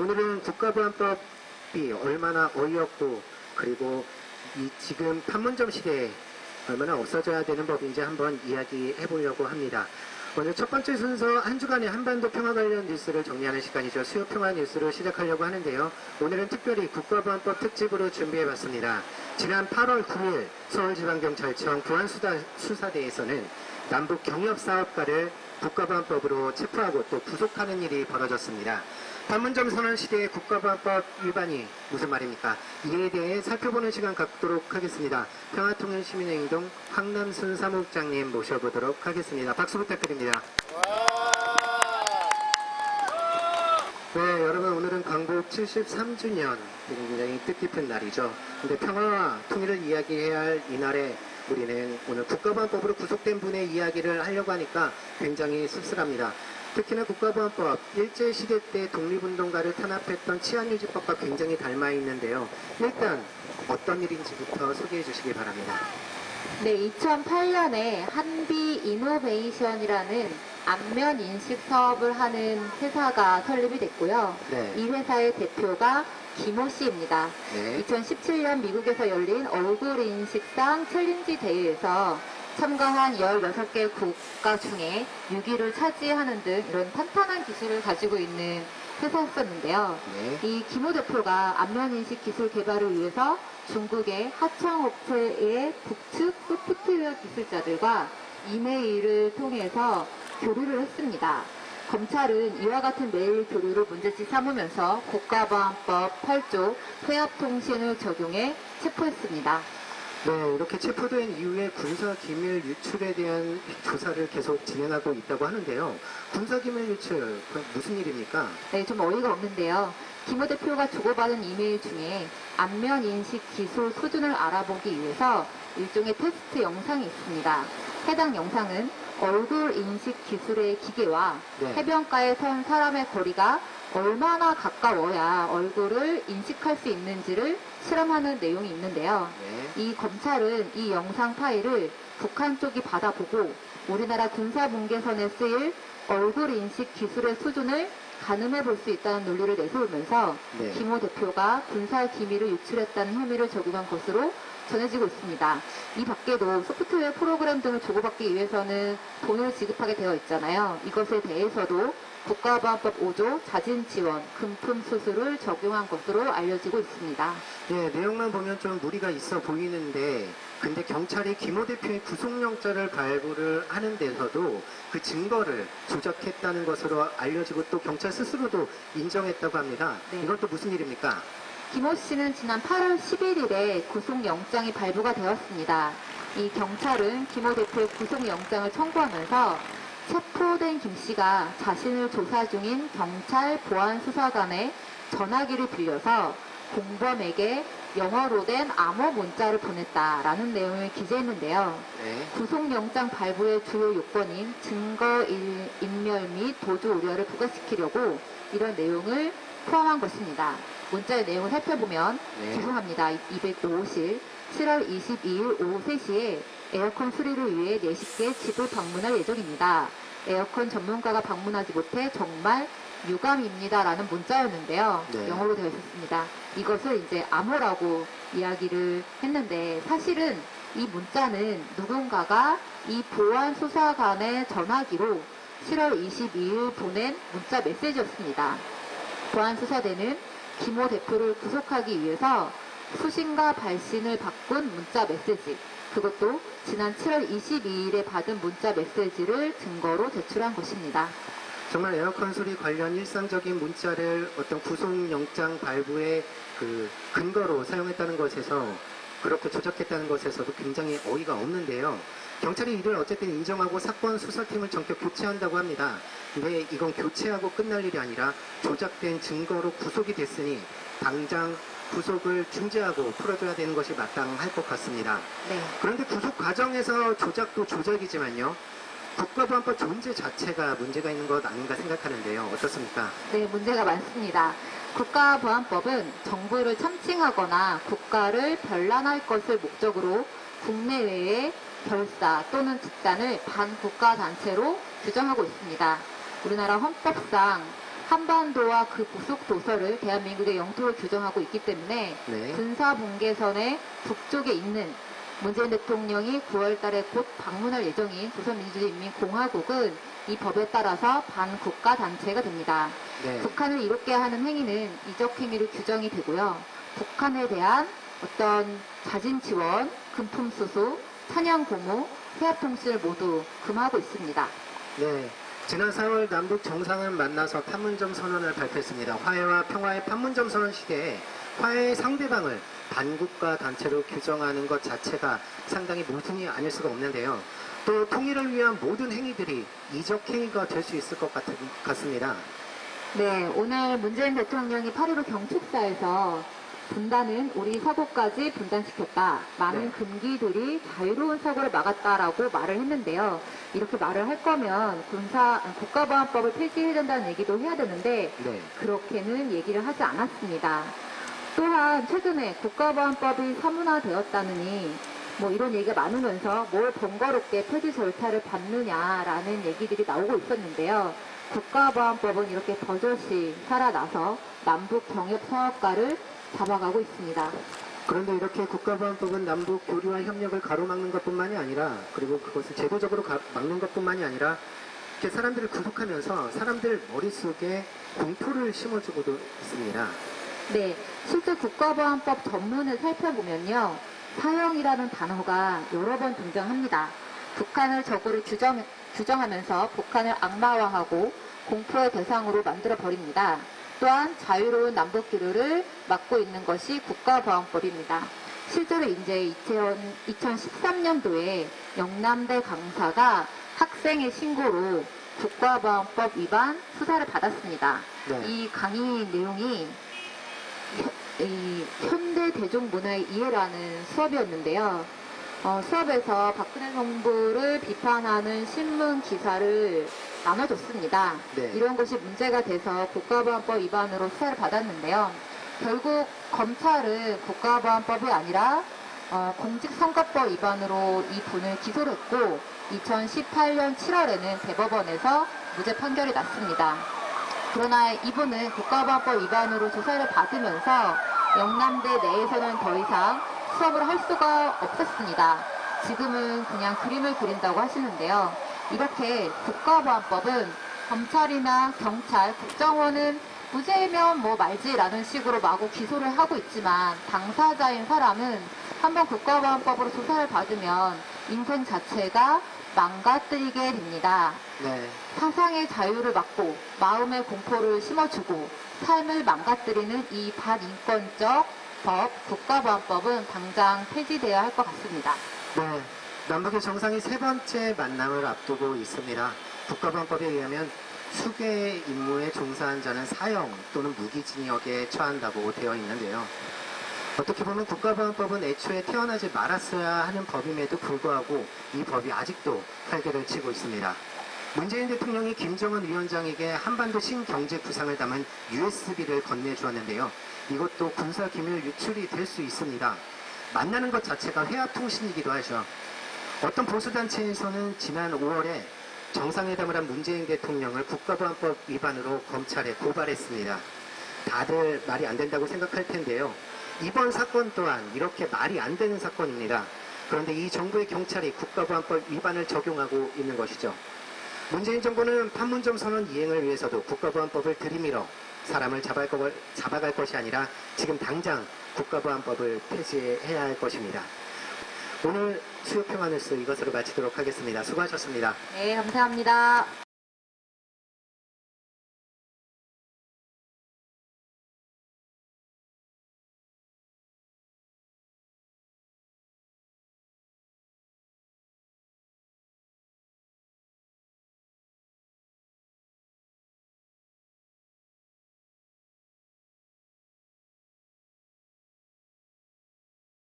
오늘은 국가보안법이 얼마나 어이없고 그리고 이 지금 판문점 시대에 얼마나 없어져야 되는 법인지 한번 이야기해 보려고 합니다. 오늘 첫 번째 순서 한 주간의 한반도 평화 관련 뉴스를 정리하는 시간이죠. 수요 평화 뉴스를 시작하려고 하는데요. 오늘은 특별히 국가보안법 특집으로 준비해 봤습니다. 지난 8월 9일 서울지방경찰청 보안수사대에서는 남북 경협사업가를 국가보안법으로 체포하고 또 구속하는 일이 벌어졌습니다. 판문점 선언 시대의 국가보안법 위반이 무슨 말입니까? 이에 대해 살펴보는 시간 갖도록 하겠습니다. 평화통일시민행동 황남순 사무국장님 모셔보도록 하겠습니다. 박수 부탁드립니다. 네, 여러분 오늘은 광복 73주년 굉장히 뜻깊은 날이죠. 근데 평화와 통일을 이야기해야 할 이날에 우리는 오늘 국가보안법으로 구속된 분의 이야기를 하려고 하니까 굉장히 씁쓸합니다. 특히나 국가보안법 일제시대 때 독립운동가를 탄압했던 치안유지법과 굉장히 닮아 있는데요. 일단 어떤 일인지부터 소개해 주시기 바랍니다. 네, 2008년에 한비 이노베이션이라는 안면 인식 사업을 하는 회사가 설립이 됐고요. 네. 이 회사의 대표가 김호 씨입니다. 네. 2017년 미국에서 열린 얼굴 인식상 챌린지 대회에서 참가한 16개 국가 중에 6위를 차지하는 등 이런 탄탄한 기술을 가지고 있는 회사였었는데요. 네. 이 김호 대표가 안면인식 기술 개발을 위해서 중국의 하청업체의 북측 소프트웨어 기술자들과 이메일을 통해서 교류를 했습니다. 검찰은 이와 같은 메일 교류를 문제지 삼으면서 국가보안법 8조 회합통신을 적용해 체포했습니다. 네, 이렇게 체포된 이후에 군사 기밀 유출에 대한 조사를 계속 진행하고 있다고 하는데요. 군사 기밀 유출, 그럼 무슨 일입니까? 네, 좀 어이가 없는데요. 김호 대표가 주고받은 이메일 중에 안면 인식 기술 수준을 알아보기 위해서 일종의 테스트 영상이 있습니다. 해당 영상은 얼굴 인식 기술의 기계와 네. 해변가에 선 사람의 거리가 얼마나 가까워야 얼굴을 인식할 수 있는지를 실험하는 내용이 있는데요. 네. 이 검찰은 이 영상 파일을 북한 쪽이 받아보고 우리나라 군사분계선에 쓰일 얼굴 인식 기술의 수준을 가늠해 볼 수 있다는 논리를 내세우면서 네. 김호 대표가 군사 기밀을 유출했다는 혐의를 적용한 것으로 전해지고 있습니다. 이 밖에도 소프트웨어 프로그램 등을 주고받기 위해서는 돈을 지급하게 되어 있잖아요. 이것에 대해서도 국가보안법 5조 자진 지원, 금품 수수를 적용한 것으로 알려지고 있습니다. 네, 내용만 보면 좀 무리가 있어 보이는데, 근데 경찰이 김호 대표의 구속영장을 발부를 하는 데서도 그 증거를 조작했다는 것으로 알려지고 또 경찰 스스로도 인정했다고 합니다. 네. 이건 또 무슨 일입니까? 김호 씨는 지난 8월 11일에 구속영장이 발부가 되었습니다. 이 경찰은 김호 대표의 구속영장을 청구하면서 체포된 김 씨가 자신을 조사 중인 경찰 보안수사관의 전화기를 빌려서 공범에게 영어로 된 암호 문자를 보냈다라는 내용을 기재했는데요. 네. 구속영장 발부의 주요 요건인 증거 일- 인멸 및 도주 우려를 부과시키려고 이런 내용을 포함한 것입니다. 문자의 내용을 살펴보면 네. 죄송합니다. 205호실 7월 22일 오후 3시에 에어컨 수리를 위해 4시께 집을 방문할 예정입니다. 에어컨 전문가가 방문하지 못해 정말 유감입니다라는 문자였는데요. 네. 영어로 되어 있었습니다. 이것을 이제 암호라고 이야기를 했는데 사실은 이 문자는 누군가가 이 보안 수사관의 전화기로 7월 22일 보낸 문자 메시지였습니다. 보안 수사대는 김호 대표를 구속하기 위해서 수신과 발신을 바꾼 문자 메시지, 그것도 지난 7월 22일에 받은 문자 메시지를 증거로 제출한 것입니다. 정말 에어컨 소리 관련 일상적인 문자를 어떤 구속영장 발부의 그 근거로 사용했다는 것에서 그렇게 조작했다는 것에서도 굉장히 어이가 없는데요. 경찰이 이를 어쨌든 인정하고 사건 수사팀을 전격 교체한다고 합니다. 근데 이건 교체하고 끝날 일이 아니라 조작된 증거로 구속이 됐으니 당장 구속을 중지하고 풀어줘야 되는 것이 마땅할 것 같습니다. 네. 그런데 구속 과정에서 조작도 조작이지만요. 국가보안법 존재 자체가 문제가 있는 것 아닌가 생각하는데요. 어떻습니까? 네, 문제가 많습니다. 국가보안법은 정부를 참칭하거나 국가를 변란할 것을 목적으로 국내외의 결사 또는 집단을 반국가 단체로 규정하고 있습니다. 우리나라 헌법상 한반도와 그 부속 도서를 대한민국의 영토로 규정하고 있기 때문에 네. 군사 분계선의 북쪽에 있는 문재인 대통령이 9월 달에 곧 방문할 예정인 조선민주주의인민공화국은 이 법에 따라서 반국가 단체가 됩니다. 네. 북한을 이롭게 하는 행위는 이적 행위로 규정이 되고요. 북한에 대한 어떤 자진 지원, 금품 수수, 찬양 고무, 해합 통신을 모두 금하고 있습니다. 네. 지난 4월 남북 정상을 만나서 판문점 선언을 발표했습니다. 화해와 평화의 판문점 선언 시대에 화해의 상대방을 반국가 단체로 규정하는 것 자체가 상당히 모순이 아닐 수가 없는데요. 또 통일을 위한 모든 행위들이 이적 행위가 될 수 있을 것 같, 같습니다. 네, 오늘 문재인 대통령이 8.15 경축사에서 분단은 우리 사고까지 분단시켰다. 많은 네. 금기들이 자유로운 사고를 막았다라고 말을 했는데요. 이렇게 말을 할 거면 군사 국가보안법을 폐지해야 된다는 얘기도 해야 되는데 네. 그렇게는 얘기를 하지 않았습니다. 또한 최근에 국가보안법이 사문화되었다느니 뭐 이런 얘기가 많으면서 뭘 번거롭게 폐지 절차를 밟느냐라는 얘기들이 나오고 있었는데요. 국가보안법은 이렇게 버젓이 살아나서 남북 경협 사업가를 잡아가고 있습니다. 그런데 이렇게 국가보안법은 남북 교류와 협력을 가로막는 것뿐만이 아니라 그리고 그것을 제도적으로 가- 막는 것뿐만이 아니라 이렇게 사람들을 구속하면서 사람들 머릿속에 공포를 심어주고도 있습니다. 네, 실제 국가보안법 전문을 살펴보면요. 사형이라는 단어가 여러 번 등장합니다. 북한을 적으로 규정, 규정하면서 북한을 악마화하고 공포의 대상으로 만들어 버립니다. 또한 자유로운 남북 교류를 막고 있는 것이 국가보안법입니다. 실제로 이제 2013년도에 영남대 강사가 학생의 신고로 국가보안법 위반 수사를 받았습니다. 네. 이 강의 내용이 현- 현대 대중문화의 이해라는 수업이었는데요. 어, 수업에서 박근혜 정부를 비판하는 신문 기사를 나눠줬습니다. 네. 이런 것이 문제가 돼서 국가보안법 위반으로 수사를 받았는데요. 결국 검찰은 국가보안법이 아니라 어, 공직선거법 위반으로 이 분을 기소를 했고 2018년 7월에는 대법원에서 무죄 판결이 났습니다. 그러나 이분은 국가보안법 위반으로 조사를 받으면서 영남대 내에서는 더 이상 수업을 할 수가 없었습니다. 지금은 그냥 그림을 그린다고 하시는데요. 이렇게 국가보안법은 검찰이나 경찰, 국정원은 무죄면 뭐 말지라는 식으로 마구 기소를 하고 있지만 당사자인 사람은 한번 국가보안법으로 조사를 받으면 인생 자체가 망가뜨리게 됩니다. 네. 사상의 자유를 막고 마음의 공포를 심어주고 삶을 망가뜨리는 이 반인권적 법, 국가보안법은 당장 폐지되어야 할 것 같습니다. 네. 남북의 정상이 세 번째 만남을 앞두고 있습니다. 국가보안법에 의하면 수괴 임무에 종사한 자는 사형 또는 무기징역에 처한다고 되어 있는데요. 어떻게 보면 국가보안법은 애초에 태어나지 말았어야 하는 법임에도 불구하고 이 법이 아직도 활개를 치고 있습니다. 문재인 대통령이 김정은 위원장에게 한반도 신경제 구상을 담은 USB를 건네주었는데요. 이것도 군사 기밀 유출이 될 수 있습니다. 만나는 것 자체가 회합통신이기도 하죠. 어떤 보수단체에서는 지난 5월에 정상회담을 한 문재인 대통령을 국가보안법 위반으로 검찰에 고발했습니다. 다들 말이 안 된다고 생각할 텐데요. 이번 사건 또한 이렇게 말이 안 되는 사건입니다. 그런데 이 정부의 경찰이 국가보안법 위반을 적용하고 있는 것이죠. 문재인 정부는 판문점 선언 이행을 위해서도 국가보안법을 들이밀어 사람을 잡아갈, 거- 잡아갈 것이 아니라 지금 당장 국가보안법을 폐지해야 할 것입니다. 오늘 수요평화 뉴스 이것으로 마치도록 하겠습니다. 수고하셨습니다. 네, 감사합니다.